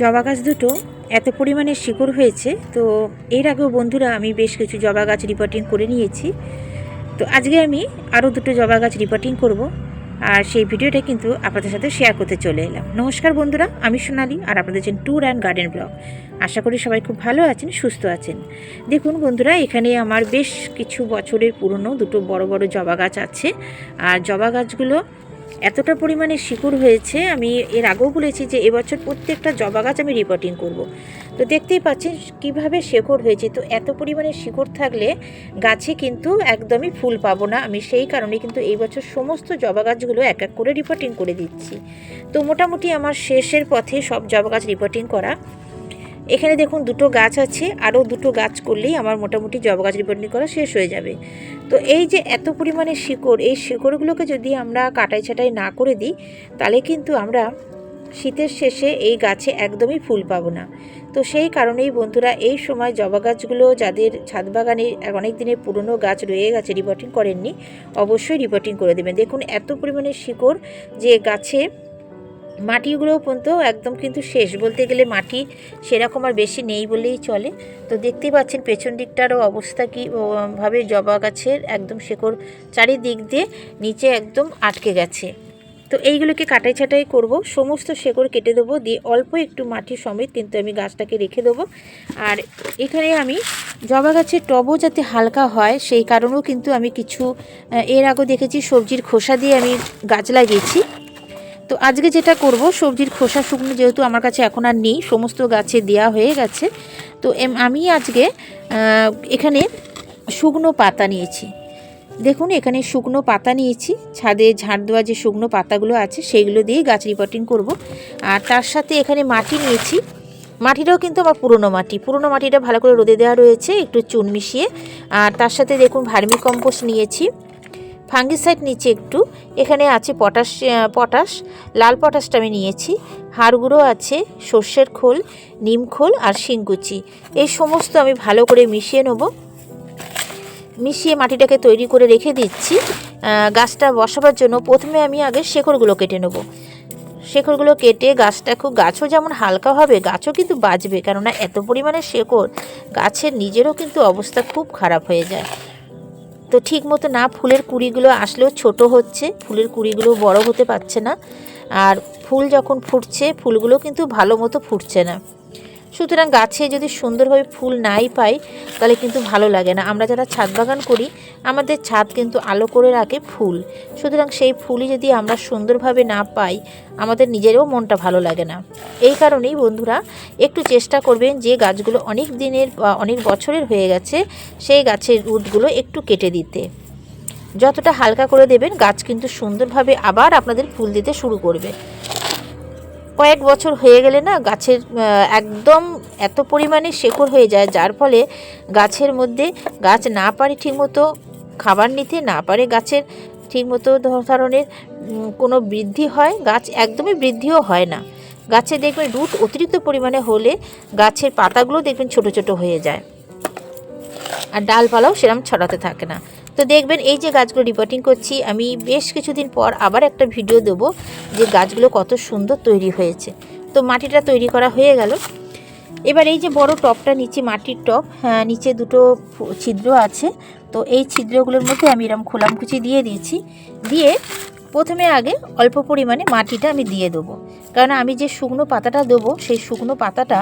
জবা গাছ দুটো এত পরিমাণে শিকড় হয়েছে, তো এর আগেও বন্ধুরা আমি বেশ কিছু জবা গাছ রিপোর্টিং করে নিয়েছি। তো আজকে আমি আরও দুটো জবা গাছ রিপোর্টিং করব আর সেই ভিডিওটা কিন্তু আপনাদের সাথে শেয়ার করতে চলে এলাম। নমস্কার বন্ধুরা, আমি সোনালি আর আপনাদের আছেন ট্যুর অ্যান্ড গার্ডেন ব্লগ আশা করি সবাই খুব ভালো আছেন, সুস্থ আছেন। দেখুন বন্ধুরা, এখানে আমার বেশ কিছু বছরের পুরনো দুটো বড় বড় জবা গাছ আছে। আর জবা গাছগুলো এতটা পরিমাণে শিকড় হয়েছে, আমি এর আগেও বলেছি যে এবছর প্রত্যেকটা জবা গাছ আমি রিপোর্টিং করব। তো দেখতেই পাচ্ছেন কীভাবে শেকড় হয়েছে। তো এত পরিমাণে শিকড় থাকলে গাছে কিন্তু একদমই ফুল পাবো না। আমি সেই কারণে কিন্তু এই বছর সমস্ত জবা গাছগুলো এক এক করে রিপোর্টিং করে দিচ্ছি। তো মোটামুটি আমার শেষের পথে সব জবা গাছ রিপোর্টিং করা। এখানে দেখুন দুটো গাছ আছে, আরও দুটো গাছ করলেই আমার মোটামুটি জবা গাছ রিপোর্টিং করা শেষ হয়ে যাবে। তো এই যে এত পরিমাণে শিকড়, এই শিকড়গুলোকে যদি আমরা কাটাই ছাটাই না করে দিই, তাহলে কিন্তু আমরা শীতের শেষে এই গাছে একদমই ফুল পাবো না। তো সেই কারণেই বন্ধুরা, এই সময় জবা গাছগুলো যাদের ছাদ বাগানে অনেক দিনের পুরনো গাছ রয়ে গেছে রিপোর্টিং করেননি, অবশ্যই রিপোর্টিং করে দেবেন। দেখুন এত পরিমাণে শিকড় যে গাছে মাটিগুলোও পর্যন্ত একদম কিন্তু শেষ। বলতে গেলে মাটি সেরকম আর বেশি নেই বলেই চলে। তো দেখতেই পাচ্ছেন পেছন দিকটারও অবস্থা কী ভাবে জবা গাছের একদম শেকড় চারিদিক দিয়ে নিচে একদম আটকে গেছে। তো এইগুলোকে কাটাই ছাটাই করব। সমস্ত শেকড় কেটে দেবো। দিয়ে অল্প একটু মাটি সমেত কিন্তু আমি গাছটাকে রেখে দেবো। আর এখানে আমি জবা গাছের টবও যাতে হালকা হয়, সেই কারণেও কিন্তু আমি কিছু, এর আগেও দেখেছি সবজির খোসা দিয়ে আমি গাছ লাগিয়েছি। তো আজকে যেটা করব, সবজির খোসা শুকনো যেহেতু আমার কাছে এখন আর নেই, সমস্ত গাছে দেয়া হয়ে গেছে। তো আমি আজকে এখানে শুকনো পাতা নিয়েছি। দেখুন, এখানে শুকনো পাতা নিয়েছি। ছাদে ঝাড় দেওয়া যে শুকনো পাতাগুলো আছে সেইগুলো দিয়ে গাছ রিপোর্টিং করব। আর তার সাথে এখানে মাটি নিয়েছি। মাটিটাও কিন্তু আমার পুরনো মাটি। পুরনো মাটিটা ভালো করে রোদে দেওয়া রয়েছে, একটু চুন মিশিয়ে। আর তার সাথে দেখুন ভার্মি কম্পোস্ট নিয়েছি। ফাঙ্গিসাইড নিচে একটু, এখানে আছে পটাশ পটাশ, লাল পটাশটা আমি নিয়েছি, হাড়গুঁড়ো আছে, সর্ষের খোল, নিম খোল আর শিংকুচি। এই সমস্ত আমি ভালো করে মিশিয়ে নেব। মিশিয়ে মাটিটাকে তৈরি করে রেখে দিচ্ছি। গাছটা বসাবার জন্য প্রথমে আমি আগে শেকড়গুলো কেটে নেব। শেকড়গুলো কেটে গাছটা খুব গাছও যেমন হালকা হবে, গাছও কিন্তু বাঁচবে কেননা এত পরিমাণে শেকড়, গাছের নিজেরও কিন্তু অবস্থা খুব খারাপ হয়ে যায়। তো ঠিক মতো না ফুলের কুড়িগুলো আসলেও ছোট হচ্ছে, ফুলের কুড়িগুলো বড় হতে পারছে না। আর ফুল যখন ফুটছে, ফুলগুলো কিন্তু ভালো মতো ফুটছে না। সুতরাং গাছে যদি সুন্দরভাবে ফুল নাই পাই, তাহলে কিন্তু ভালো লাগে না। আমরা যারা ছাদ বাগান করি, আমাদের ছাদ কিন্তু আলো করে রাখে ফুল। সুতরাং সেই ফুলই যদি আমরা সুন্দরভাবে না পাই, আমাদের নিজেরও মনটা ভালো লাগে না। এই কারণেই বন্ধুরা, একটু চেষ্টা করবেন যে গাছগুলো অনেক দিনের বা অনেক বছরের হয়ে গেছে, সেই গাছের রুটগুলো একটু কেটে দিতে। যতটা হালকা করে দেবেন, গাছ কিন্তু সুন্দরভাবে আবার আপনাদের ফুল দিতে শুরু করবে। কয়েক বছর হয়ে গেলে না গাছের একদম এত পরিমাণে শেকড় হয়ে যায়, যার ফলে গাছের মধ্যে গাছ না পারে ঠিকমতো খাবার নিতে, না পারে গাছের ঠিকমতো ধরনের কোনো বৃদ্ধি হয়, গাছ একদমই বৃদ্ধিও হয় না। গাছে দেখবেন রুট অতিরিক্ত পরিমাণে হলে গাছের পাতাগুলো দেখবেন ছোট ছোট হয়ে যায়। আর ডালপালাও সেরকম ছড়াতে থাকে না। তো দেখবেন এই যে গাছগুলো রিপোর্টিং করছি, আমি বেশ কিছুদিন পর আবার একটা ভিডিও দেবো যে গাছগুলো কত সুন্দর তৈরি হয়েছে। তো মাটিটা তৈরি করা হয়ে গেল। এবার এই যে বড় টপটা, নিচে মাটির টপ হ্যাঁ নিচে দুটো ছিদ্র আছে। তো এই ছিদ্রগুলোর মধ্যে আমি এরকম খোলামকুচি দিয়ে দিয়েছি। দিয়ে প্রথমে আগে অল্প পরিমাণে মাটিটা আমি দিয়ে দেবো। কারণ আমি যে শুকনো পাতাটা দেবো, সেই শুকনো পাতাটা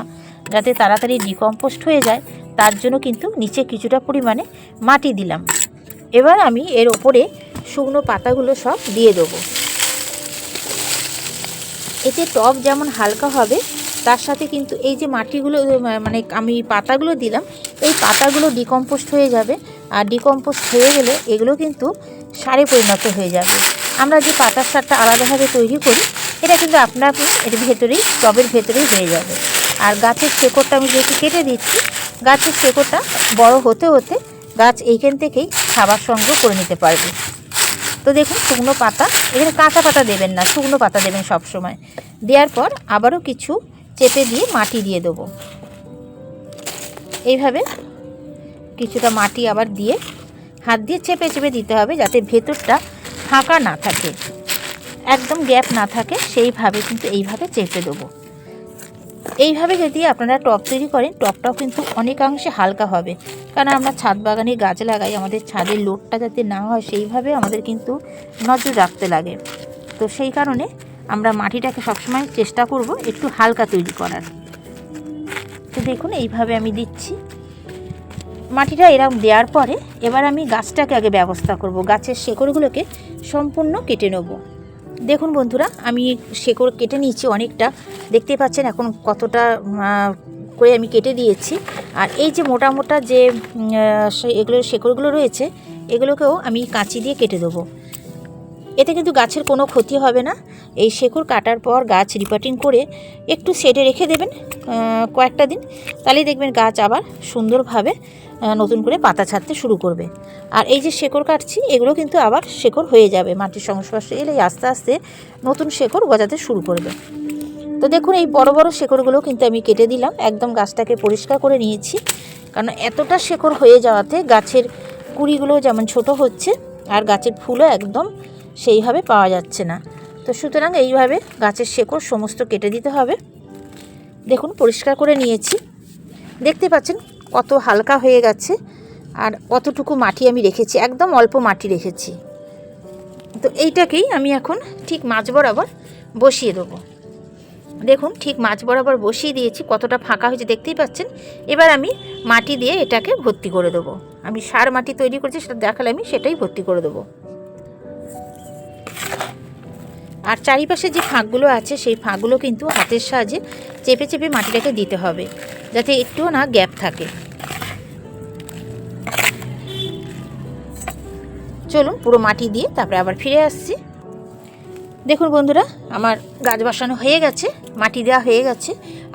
যাতে তাড়াতাড়ি ডিকম্পোস্ট হয়ে যায়, তার জন্য কিন্তু নিচে কিছুটা পরিমাণে মাটি দিলাম। এবার আমি এর ওপরে শুকনো পাতাগুলো সব দিয়ে দেবো। এতে টব যেমন হালকা হবে, তার সাথে কিন্তু এই যে মাটিগুলো মানে আমি পাতাগুলো দিলাম, এই পাতাগুলো ডিকম্পোস্ট হয়ে যাবে। আর ডিকম্পোস্ট হয়ে গেলে এগুলো কিন্তু সারে পরিণত হয়ে যাবে। আমরা যে পাতার সারটা আলাদাভাবে তৈরি করি, এটা কিন্তু আপনা আপনি এর ভেতরেই, টবের ভেতরেই হয়ে যাবে। আর গাছের শেকড়টা আমি যেহেতু কেটে দিচ্ছি, গাছের শেকড়টা বড় হতে হতে গাছ এইখান থেকেই খাবার সংগ্রহ করে নিতে পারবে। তো দেখুন, শুকনো পাতা, এখানে কাঁচা পাতা দেবেন না, শুকনো পাতা দেবেন সব সময় দেওয়ার পর আবারও কিছু চেপে দিয়ে মাটি দিয়ে দেবো। এইভাবে কিছুটা মাটি আবার দিয়ে হাত দিয়ে চেপে চেপে দিতে হবে যাতে ভেতরটা ফাঁকা না থাকে। একদম গ্যাপ না থাকে, সেইভাবে কিন্তু এইভাবে চেপে দেবো। এইভাবে যদি আপনারা টপ তৈরি করেন টবটাও কিন্তু অনেকাংশে হালকা হবে। কারণ আমরা ছাদ বাগানে গাছ লাগাই, আমাদের ছাদের লোডটা যাতে না হয় সেইভাবে আমাদের কিন্তু নজর রাখতে লাগে। তো সেই কারণে আমরা মাটিটাকে সবসময় চেষ্টা করব একটু হালকা তৈরি করার। তো দেখুন, এইভাবে আমি দিচ্ছি। মাটিটা এরকম দেওয়ার পরে এবার আমি গাছটাকে আগে ব্যবস্থা করব। গাছের শেকড়গুলোকে সম্পূর্ণ কেটে নেব। দেখুন বন্ধুরা, আমি শেকড় কেটে নিয়েছি অনেকটা। দেখতে পাচ্ছেন এখন কতটা করে আমি কেটে দিয়েছি। আর এই যে মোটা মোটা যে এগুলো, শেকড়গুলো রয়েছে, এগুলোকেও আমি কাঁচি দিয়ে কেটে দেবো। এতে কিন্তু গাছের কোনো ক্ষতি হবে না। এই শেকড় কাটার পর গাছ রিপাটিং করে একটু সেটে রেখে দেবেন কয়েকটা দিন। তাহলেই দেখবেন গাছ আবার সুন্দরভাবে নতুন করে পাতা ছাড়তে শুরু করবে। আর এই যে শেকড় কাটছি, এগুলো কিন্তু আবার শেকড় হয়ে যাবে। মাটির সংস্পর্শে এলে আস্তে আস্তে নতুন শেকড় গজাতে শুরু করবে। তো দেখুন, এই বড় বড় শেকড়গুলো কিন্তু আমি কেটে দিলাম। একদম গাছটাকে পরিষ্কার করে নিয়েছি। কারণ এতটা শেকড় হয়ে যাওয়াতে গাছের কুড়িগুলো যেমন ছোট হচ্ছে, আর গাছের ফুলও একদম সেইভাবে পাওয়া যাচ্ছে না। তো সুতরাং এইভাবে গাছের শেকড় সমস্ত কেটে দিতে হবে। দেখুন, পরিষ্কার করে নিয়েছি। দেখতে পাচ্ছেন, কত হালকা হয়ে গেছে, আর কতটুকু মাটি আমি রেখেছি, একদম অল্প মাটি রেখেছি। তো এইটাকেই আমি এখন ঠিক মাছ বরাবর বসিয়ে দেবো। দেখুন, ঠিক মাছ বরাবর বসিয়ে দিয়েছি, কতটা ফাঁকা হয়েছে দেখতেই পাচ্ছেন। এবার আমি মাটি দিয়ে এটাকে ভর্তি করে দেবো। আমি সার মাটি তৈরি করেছি, সেটা দেখালে আমি সেটাই ভর্তি করে দেবো। আর চারিপাশে যে ফাঁকগুলো আছে, সেই ফাঁকগুলো কিন্তু হাতের সাহায্যে চেপে চেপে মাটিটাকে দিতে হবে, যাতে একটুও না গ্যাপ থাকে। চলুন, পুরো মাটি দিয়ে তারপরে আবার ফিরে আসছি। দেখুন বন্ধুরা, আমার গাছ বসানো হয়ে গেছে, মাটি দেওয়া হয়ে গেছে,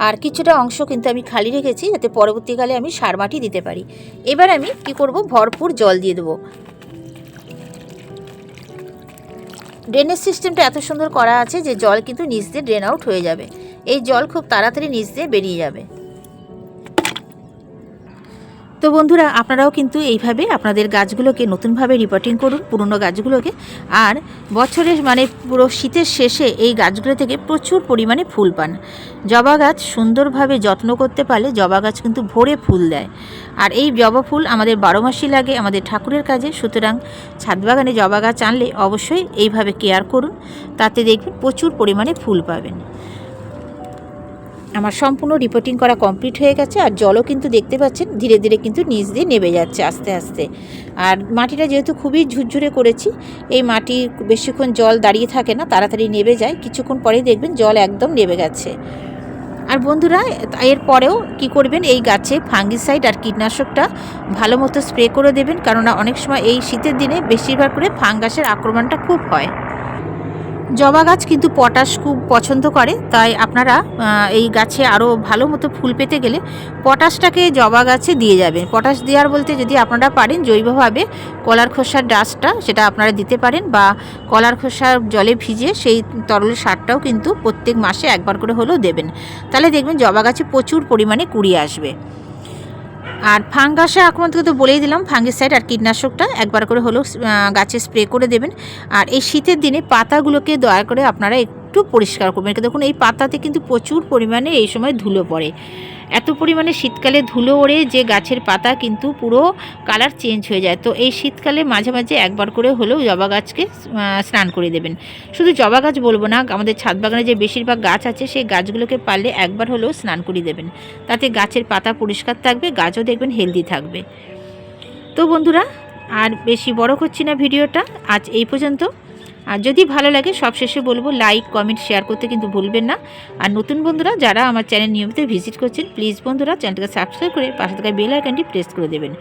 আর কিছুটা অংশ কিন্তু আমি খালি রেখেছি, যাতে পরবর্তীকালে আমি সার মাটি দিতে পারি। এবার আমি কি করব? ভরপুর জল দিয়ে দেবো। ড্রেনেজ সিস্টেমটা এত সুন্দর করা আছে যে জল কিন্তু নিচ দিয়ে ড্রেন আউট হয়ে যাবে। এই জল খুব তাড়াতাড়ি নিচ দিয়ে বেরিয়ে যাবে। তো বন্ধুরা, আপনারাও কিন্তু এইভাবে আপনাদের গাছগুলোকে নতুনভাবে রিপোর্টিং করুন, পুরনো গাছগুলোকে। আর বছরের মানে পুরো শীতের শেষে এই গাছগুলো থেকে প্রচুর পরিমাণে ফুল পান। জবা গাছ সুন্দরভাবে যত্ন করতে পারলে জবা গাছ কিন্তু ভরে ফুল দেয়। আর এই জবা ফুল আমাদের বারো মাসই লাগে, আমাদের ঠাকুরের কাজে। সুতরাং ছাদ বাগানে জবা গাছ আনলে অবশ্যই এইভাবে কেয়ার করুন। তাতে দেখবেন প্রচুর পরিমাণে ফুল পাবেন। আমার সম্পূর্ণ রিপোর্টিং করা কমপ্লিট হয়ে গেছে আর জলও কিন্তু দেখতে পাচ্ছেন, ধীরে ধীরে কিন্তু নিচ দিয়ে নেমে যাচ্ছে আস্তে আস্তে। আর মাটিটা যেহেতু খুবই ঝুরঝুরে করেছি, এই মাটি বেশিক্ষণ জল দাঁড়িয়ে থাকে না, তাড়াতাড়ি নেমে যায়। কিছুক্ষণ পরেই দেখবেন জল একদম নেমে গেছে। আর বন্ধুরা, এর পরেও কি করবেন, এই গাছে ফাঙ্গিসাইড আর কীটনাশকটা ভালো মতো স্প্রে করে দেবেন, কেননা অনেক সময় এই শীতের দিনে বেশিরভাগ করে ফাঙ্গাসের আক্রমণটা খুব হয়। জবা গাছ কিন্তু পটাশ খুব পছন্দ করে, তাই আপনারা এই গাছে আরও ভালো মতো ফুল পেতে গেলে পটাশটাকে জবা গাছে দিয়ে যাবেন। পটাশ দেওয়ার বলতে যদি আপনারা পারেন, জৈবভাবে কলার খোসার ডাস্টটা সেটা আপনারা দিতে পারেন বা কলার খোসা জলে ভিজিয়ে সেই তরল সারটাও কিন্তু প্রত্যেক মাসে একবার করে হলেও দেবেন। তাহলে দেখবেন জবা গাছে প্রচুর পরিমাণে কুড়ি আসবে। আর ফাঙ্গাসে আক্রমণ থেকে তো বলেই দিলাম, ফাঙ্গিসাইড আর কীটনাশকটা একবার করে হলেও গাছে স্প্রে করে দেবেন। আর এই শীতের দিনে পাতাগুলোকে দয়া করে আপনারা একটু পরিষ্কার করবেন। দেখুন, এই পাতাতে কিন্তু প্রচুর পরিমাণে এই সময় ধুলো পড়ে। এত পরিমাণে শীতকালে ধুলো ওড়ে যে গাছের পাতা কিন্তু পুরো কালার চেঞ্জ হয়ে যায়। তো এই শীতকালে মাঝে মাঝে একবার করে হলেও জবা গাছকে স্নান করে দেবেন। শুধু জবা গাছ বলব না, আমাদের ছাদ বাগানে যে বেশিরভাগ গাছ আছে সেই গাছগুলোকে পারলে একবার হলেও স্নান করিয়ে দেবেন। তাতে গাছের পাতা পরিষ্কার থাকবে, গাছও দেখবেন হেলদি থাকবে। তো বন্ধুরা, আর বেশি বড় করছি না ভিডিওটা, আজ এই পর্যন্ত। আর যদি ভালো লাগে, সবশেষে বলব লাইক কমেন্ট শেয়ার করতে কিন্তু ভুলবেন না। আর নতুন বন্ধুরা যারা আমার চ্যানেল নিয়মিত ভিজিট করছেন প্লিজ বন্ধুরা চ্যানেলটাকে সাবস্ক্রাইব করে পাশে থাকা বেল আইকনটি প্রেস করে দেবেন।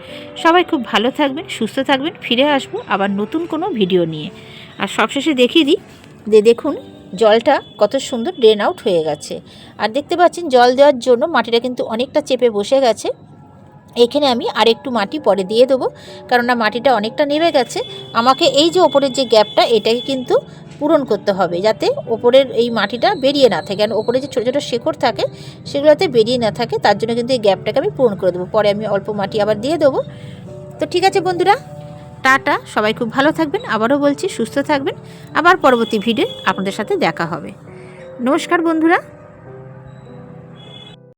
সবাই খুব ভালো থাকবেন, সুস্থ থাকবেন, ফিরে আসব আবার নতুন কোনো ভিডিও নিয়ে। আর সবশেষে দেখিয়ে দিই, যে দেখুন, জলটা কত সুন্দর ড্রেন আউট হয়ে গেছে। আর দেখতে পাচ্ছেন, জল দেওয়ার জন্য মাটিটা কিন্তু অনেকটা চেপে বসে গেছে। এখানে আমি আরেকটু মাটি পরে দিয়ে দেবো। কেননা মাটিটা অনেকটা নেমে গেছে। আমাকে এই যে ওপরের যে গ্যাপটা, এটাকে কিন্তু পূরণ করতে হবে যাতে ওপরের এই মাটিটা বেরিয়ে না থাকে। কারণ ওপরে যে ছোটো ছোটো শেকড় থাকে, সেগুলোতে বেরিয়ে না থাকে, তার জন্য কিন্তু এই গ্যাপটাকে আমি পূরণ করে দেবো। পরে আমি অল্প মাটি আবার দিয়ে দেবো। তো ঠিক আছে বন্ধুরা, টাটা। সবাই খুব ভালো থাকবেন। আবারও বলছি, সুস্থ থাকবেন। আবার পরবর্তী ভিডিও আপনাদের সাথে দেখা হবে। নমস্কার বন্ধুরা।